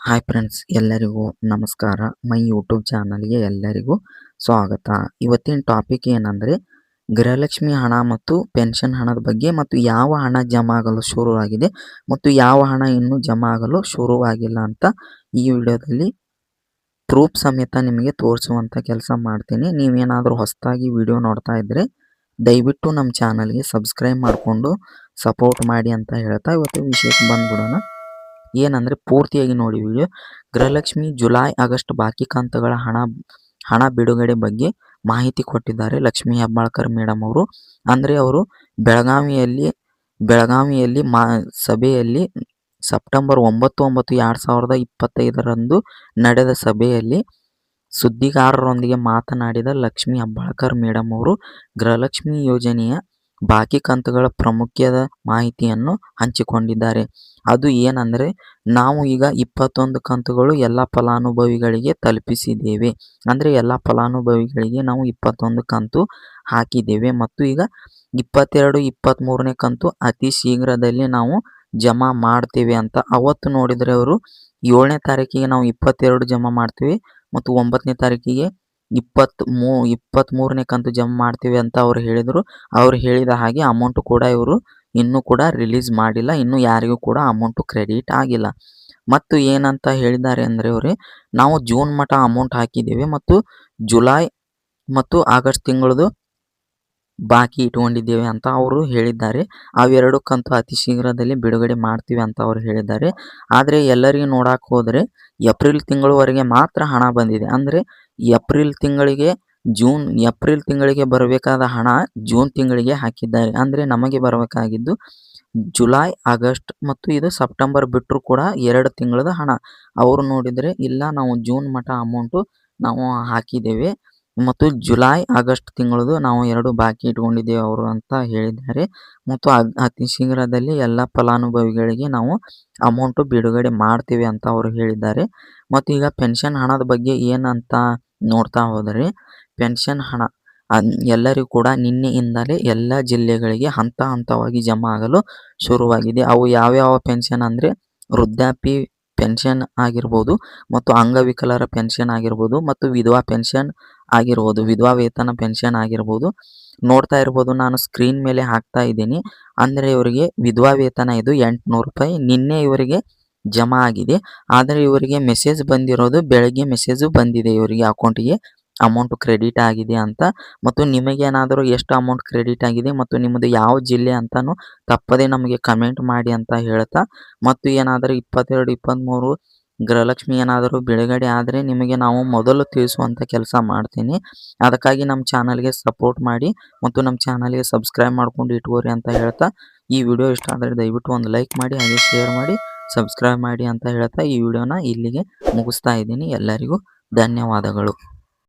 Hi friends ಎಲ್ಲರಿಗೂ ನಮಸ್ಕಾರ. My YouTube ಚಾನಲ್ಗೆ ಎಲ್ಲರಿಗೂ ಸ್ವಾಗತ. ಇವತ್ತಿನ ಟಾಪಿಕ್ ಏನಂದರೆ, ಗೃಹಲಕ್ಷ್ಮಿ ಹಣ ಮತ್ತು ಪೆನ್ಷನ್ ಹಣದ ಬಗ್ಗೆ ಮತ್ತು ಯಾವ ಹಣ ಜಮಾ ಆಗಲು ಶುರುವಾಗಿದೆ ಮತ್ತು ಯಾವ ಹಣ ಇನ್ನೂ ಜಮಾ ಆಗಲು ಶುರುವಾಗಿಲ್ಲ ಅಂತ ಈ ವಿಡಿಯೋದಲ್ಲಿ ಪ್ರೂಫ್ ಸಮೇತ ನಿಮಗೆ ತೋರಿಸುವಂಥ ಕೆಲಸ ಮಾಡ್ತೀನಿ. ನೀವೇನಾದರೂ ಹೊಸದಾಗಿ ವಿಡಿಯೋ ನೋಡ್ತಾ ಇದ್ದರೆ ದಯವಿಟ್ಟು ನಮ್ಮ ಚಾನಲ್ಗೆ ಸಬ್ಸ್ಕ್ರೈಬ್ ಮಾಡಿಕೊಂಡು ಸಪೋರ್ಟ್ ಮಾಡಿ ಅಂತ ಹೇಳ್ತಾ ಇವತ್ತು ವಿಷಯಕ್ಕೆ ಬಂದ್ಬಿಡೋಣ. ಏನಂದರೆ ಪೂರ್ತಿಯಾಗಿ ನೋಡಿ ವಿಡಿಯೋ ಗೃಹಲಕ್ಷ್ಮಿ ಜುಲೈ, ಆಗಸ್ಟ್ ಬಾಕಿ ಕಂತುಗಳ ಹಣ ಹಣ ಬಿಡುಗಡೆ ಬಗ್ಗೆ ಮಾಹಿತಿ ಕೊಟ್ಟಿದ್ದಾರೆ ಲಕ್ಷ್ಮೀ ಹೆಬ್ಬಾಳ್ಕರ್ ಮೇಡಮ್ ಅವರು. ಅಂದರೆ ಅವರು ಬೆಳಗಾವಿಯಲ್ಲಿ ಬೆಳಗಾವಿಯಲ್ಲಿ ಮಾ, ಸಭೆಯಲ್ಲಿ ಸೆಪ್ಟೆಂಬರ್ ಒಂಬತ್ತು ಒಂಬತ್ತು ಎರಡು ಸಾವಿರದ ಇಪ್ಪತ್ತೈದರಂದು ನಡೆದ ಸಭೆಯಲ್ಲಿ ಸುದ್ದಿಗಾರರೊಂದಿಗೆ ಮಾತನಾಡಿದ ಲಕ್ಷ್ಮೀ ಹೆಬ್ಬಾಳ್ಕರ್ ಮೇಡಮ್ ಅವರು, ಗೃಹಲಕ್ಷ್ಮಿ ಯೋಜನೆಯ ಬಾಕಿ ಕಂತುಗಳ ಪ್ರಾಮುಖ್ಯದ ಮಾಹಿತಿಯನ್ನು ಹಂಚಿಕೊಂಡಿದ್ದಾರೆ. ಅದು ಏನಂದರೆ, ನಾವು ಈಗ ಇಪ್ಪತ್ತೊಂದು ಕಂತುಗಳು ಎಲ್ಲ ಫಲಾನುಭವಿಗಳಿಗೆ ತಲುಪಿಸಿದ್ದೇವೆ. ಅಂದರೆ ಎಲ್ಲ ಫಲಾನುಭವಿಗಳಿಗೆ ನಾವು ಇಪ್ಪತ್ತೊಂದು ಕಂತು ಹಾಕಿದ್ದೇವೆ. ಮತ್ತು ಈಗ ಇಪ್ಪತ್ತೆರಡು ಇಪ್ಪತ್ತ್ಮೂರನೇ ಕಂತು ಅತಿ ಶೀಘ್ರದಲ್ಲಿ ನಾವು ಜಮಾ ಮಾಡ್ತೇವೆ ಅಂತ ಅವತ್ತು ನೋಡಿದರೆ ಅವರು ಏಳನೇ ತಾರೀಕಿಗೆ ನಾವು ಇಪ್ಪತ್ತೆರಡು ಜಮಾ ಮಾಡ್ತೀವಿ. ಮತ್ತು ಒಂಬತ್ತನೇ ತಾರೀಕಿಗೆ ಇಪ್ಪತ್ತ್ ಮೂ, ಇಪ್ಪತ್ತ್ಮೂರನೇ ಕಂತು ಜಮ್ ಮಾಡ್ತೀವಿ ಅಂತ ಅವ್ರು ಹೇಳಿದರು. ಅವ್ರು ಹೇಳಿದ ಹಾಗೆ ಅಮೌಂಟು ಕೂಡ ಇವರು ಇನ್ನೂ ಕೂಡ ರಿಲೀಸ್ ಮಾಡಿಲ್ಲ. ಇನ್ನೂ ಯಾರಿಗೂ ಕೂಡ ಅಮೌಂಟು ಕ್ರೆಡಿಟ್ ಆಗಿಲ್ಲ. ಮತ್ತು ಏನಂತ ಹೇಳಿದ್ದಾರೆ ಅಂದರೆ ಅವರೇ, ನಾವು ಜೂನ್ ಮಠ ಅಮೌಂಟ್ ಹಾಕಿದ್ದೇವೆ ಮತ್ತು ಜುಲೈ ಮತ್ತು ಆಗಸ್ಟ್ ತಿಂಗಳದು ಬಾಕಿ ಇಟ್ಕೊಂಡಿದ್ದೇವೆ ಅಂತ ಅವರು ಹೇಳಿದ್ದಾರೆ. ಅವೆರಡು ಕಂತು ಅತಿ ಶೀಘ್ರದಲ್ಲಿ ಬಿಡುಗಡೆ ಮಾಡ್ತೀವಿ ಅಂತ ಅವರು ಹೇಳಿದ್ದಾರೆ. ಆದರೆ ಎಲ್ಲರಿಗೂ ನೋಡಕ್ಕೆ ಹೋದರೆ, ಏಪ್ರಿಲ್ ತಿಂಗಳವರೆಗೆ ಮಾತ್ರ ಹಣ ಬಂದಿದೆ. ಅಂದರೆ ಏಪ್ರಿಲ್ ತಿಂಗಳಿಗೆ, ಜೂನ್, ಏಪ್ರಿಲ್ ತಿಂಗಳಿಗೆ ಬರಬೇಕಾದ ಹಣ ಜೂನ್ ತಿಂಗಳಿಗೆ ಹಾಕಿದ್ದಾರೆ. ಅಂದರೆ ನಮಗೆ ಬರಬೇಕಾಗಿದ್ದು ಜುಲೈ, ಆಗಸ್ಟ್ ಮತ್ತು ಇದು ಸೆಪ್ಟೆಂಬರ್ ಬಿಟ್ಟರು ಕೂಡ ಎರಡು ತಿಂಗಳದ ಹಣ. ಅವರು ನೋಡಿದರೆ ಇಲ್ಲ, ನಾವು ಜೂನ್ ಮಠ ಅಮೌಂಟು ನಾವು ಹಾಕಿದ್ದೇವೆ ಮತ್ತು ಜುಲೈ, ಆಗಸ್ಟ್ ತಿಂಗಳದು ನಾವು ಎರಡು ಬಾಕಿ ಇಟ್ಕೊಂಡಿದ್ದೇವೆ ಅವರು ಅಂತ ಹೇಳಿದ್ದಾರೆ. ಮತ್ತು ಅತಿ ಶೀಘ್ರದಲ್ಲಿ ಎಲ್ಲ ಫಲಾನುಭವಿಗಳಿಗೆ ನಾವು ಅಮೌಂಟು ಬಿಡುಗಡೆ ಮಾಡ್ತೀವಿ ಅಂತ ಅವರು ಹೇಳಿದ್ದಾರೆ. ಮತ್ತು ಈಗ ಪೆನ್ಷನ್ ಹಣದ ಬಗ್ಗೆ ಏನಂತ ನೋಡ್ತಾ ಹೋದರೆ ಪೆನ್ಷನ್ ಹಣ ಎಲ್ಲರಿಗೂ ಕೂಡ ನಿನ್ನೆಯಿಂದಲೇ ಎಲ್ಲ ಜಿಲ್ಲೆಗಳಿಗೆ ಹಂತ ಹಂತವಾಗಿ ಜಮಾ ಆಗಲು ಶುರುವಾಗಿದೆ. ಅವು ಯಾವ್ಯಾವ ಪೆನ್ಷನ್ ಅಂದರೆ ವೃದ್ಧಾಪಿ ಪೆನ್ಷನ್ ಆಗಿರ್ಬೋದು ಮತ್ತು ಅಂಗವಿಕಲರ ಪೆನ್ಷನ್ ಆಗಿರ್ಬೋದು ಮತ್ತು ವಿಧವಾ ಪೆನ್ಷನ್ ಆಗಿರ್ಬೋದು, ವಿಧವಾ ವೇತನ ಪೆನ್ಷನ್ ಆಗಿರ್ಬೋದು. ನೋಡ್ತಾ ಇರ್ಬೋದು, ನಾನು ಸ್ಕ್ರೀನ್ ಮೇಲೆ ಹಾಕ್ತಾ ಇದ್ದೀನಿ. ಅಂದರೆ ಇವರಿಗೆ ವಿಧವಾ ವೇತನ ಇದು ಎಂಟುನೂರು ರೂಪಾಯಿ. ನಿನ್ನೆ ಇವರಿಗೆ ಜಮಾ ಆಗಿದೆ. ಆದರೆ ಇವರಿಗೆ ಮೆಸೇಜ್ ಬಂದಿರೋದು, ಬೆಳಗ್ಗೆ ಮೆಸೇಜು ಬಂದಿದೆ ಇವರಿಗೆ ಅಕೌಂಟಿಗೆ ಅಮೌಂಟ್ ಕ್ರೆಡಿಟ್ ಆಗಿದೆ ಅಂತ. ಮತ್ತು ನಿಮಗೇನಾದರೂ ಎಷ್ಟು ಅಮೌಂಟ್ ಕ್ರೆಡಿಟ್ ಆಗಿದೆ ಮತ್ತು ನಿಮ್ಮದು ಯಾವ ಜಿಲ್ಲೆ ಅಂತಲೂ ತಪ್ಪದೇ ನಮಗೆ ಕಮೆಂಟ್ ಮಾಡಿ ಅಂತ ಹೇಳ್ತಾ. ಮತ್ತು ಏನಾದರೂ ಇಪ್ಪತ್ತೆರಡು, ಇಪ್ಪತ್ತ್ಮೂರು, ಗೃಹಲಕ್ಷ್ಮಿ ಏನಾದರೂ ಬಿಡುಗಡೆ ಆದರೆ ನಿಮಗೆ ನಾವು ಮೊದಲು ತಿಳಿಸುವಂಥ ಕೆಲಸ ಮಾಡ್ತೀನಿ. ಅದಕ್ಕಾಗಿ ನಮ್ಮ ಚಾನಲ್ಗೆ ಸಪೋರ್ಟ್ ಮಾಡಿ ಮತ್ತು ನಮ್ಮ ಚಾನಲ್ಗೆ ಸಬ್ಸ್ಕ್ರೈಬ್ ಮಾಡ್ಕೊಂಡು ಇಟ್ಕೋರಿ ಅಂತ ಹೇಳ್ತಾ. ಈ ವಿಡಿಯೋ ಇಷ್ಟ ಆದರೆ ದಯವಿಟ್ಟು ಒಂದು ಲೈಕ್ ಮಾಡಿ, ಹಾಗೆ ಶೇರ್ ಮಾಡಿ. ಸಬ್ಸ್ಕ್ರೈಬ್ ಮಾಡಿ ಅಂತ ಹೇಳ್ತಾ ಈ ವಿಡಿಯೋನ ಇಲ್ಲಿಗೆ ಮುಗಿಸ್ತಾ ಇದ್ದೀನಿ. ಎಲ್ಲರಿಗೂ ಧನ್ಯವಾದಗಳು.